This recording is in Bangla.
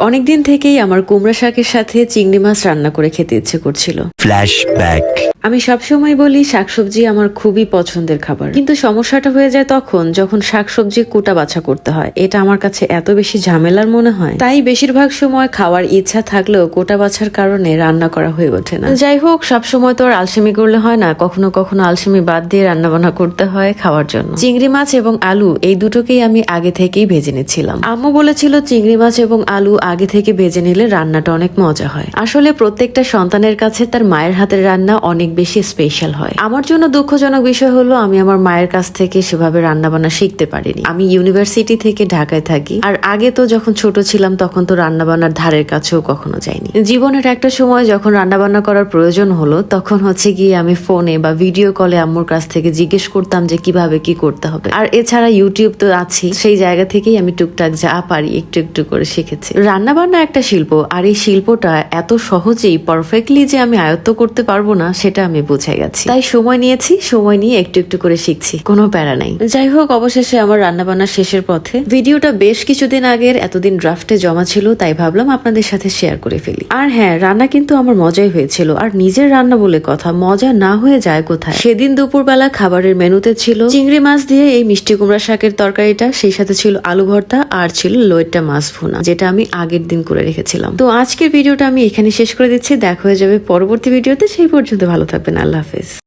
অনেকদিন থেকেই আমার কুমড়া শাকের সাথে চিংড়ি মাছ রান্না করে খেতে ইচ্ছে করছিল। Flashback. আমি সবসময় বলি শাকসবজি আমার খুবই পছন্দের খাবার। কিন্তু সমস্যাটা হয়ে যায় তখন যখন শাকসবজি কোটা বাছা করতে হয়। এটা আমার কাছে এত বেশি ঝামেলার মনে হয়। তাই বেশিরভাগ সময় খাওয়ার ইচ্ছা থাকলেও কোটা বাছার কারণে রান্না করা হয়ে ওঠে না। যাই হোক সবসময় তো আর আলসেমি করলে হয় না। কখনো কখনো আলসেমি বাদ দিয়ে রান্না বান্না করতে হয় খাওয়ার জন্য। চিংড়ি মাছ এবং আলু এই দুটোকেই আমি আগে থেকেই ভেজে নিচ্ছিলাম। আম্মু বলেছিল চিংড়ি মাছ এবং আলু আগে থেকে ভেজে নিলে রান্নাটা অনেক মজা হয়। আসলে প্রত্যেকটা সন্তানের কাছে তার মায়ের হাতের রান্না অনেক বেশি স্পেশাল হয়। আমার জন্য দুঃখজনক বিষয় হলো, আমি আমার মায়ের কাছ থেকে সেভাবে রান্না বান্না শিখতে পারিনি। আমি ইউনিভার্সিটি থেকে ঢাকায় থাকি, আর আগে তো যখন ছোট ছিলাম তখন তো রান্না বান্নার ধারের কাছেও কখনো যাইনি। জীবনের একটা সময় যখন রান্না বান্না করার প্রয়োজন হলো, তখন হচ্ছে গিয়ে আমি ফোনে বা ভিডিও কলে আম্মুর কাছ থেকে জিজ্ঞেস করতাম যে কীভাবে কি করতে হবে। আর এছাড়া ইউটিউব তো আছে সেই জায়গা থেকেই আমি টুকটাক যা পারি একটু একটু করে শিখেছি। বান্না একটা শিল্প, আর এই শিল্পটা এত সহজেই পারফেক্টলি যে আমি আয়ত্ত করতে পারব না, সেটা আমি বুঝে গেছি তাই সময় নিয়েছি, সময় নিয়ে একটু একটু করে শিখছি, কোনো প্যারা নাই। যাই হোক, অবশেষে আমার রান্না বান্না শেষের পথে। ভিডিওটা বেশ কিছুদিন আগের, এতদিন ড্রাফটে জমা ছিল, তাই ভাবলাম আপনাদের সাথে শেয়ার করে ফেলি। আর হ্যাঁ রান্না কিন্তু আমার মজাই হয়েছিল, আর নিজের রান্না বলে কথা, মজা না হয়ে যায় কোথায়? সেদিন দুপুরবেলা খাবারের মেনুতে ছিল চিংড়ি মাছ দিয়ে এই মিষ্টি কুমড়া শাকের তরকারিটা, সেই সাথে ছিল আলু ভর্তা, আর ছিল লোয়েটটা মাছ ভুনা, যেটা আমি আগের দিন করে রেখেছিলাম। তো আজকের ভিডিওটা আমি এখানে শেষ করে দিচ্ছি। দেখা হয়ে যাবে পরবর্তী ভিডিওতে। সেই পর্যন্ত ভালো থাকবেন। আল্লাহ হাফেজ।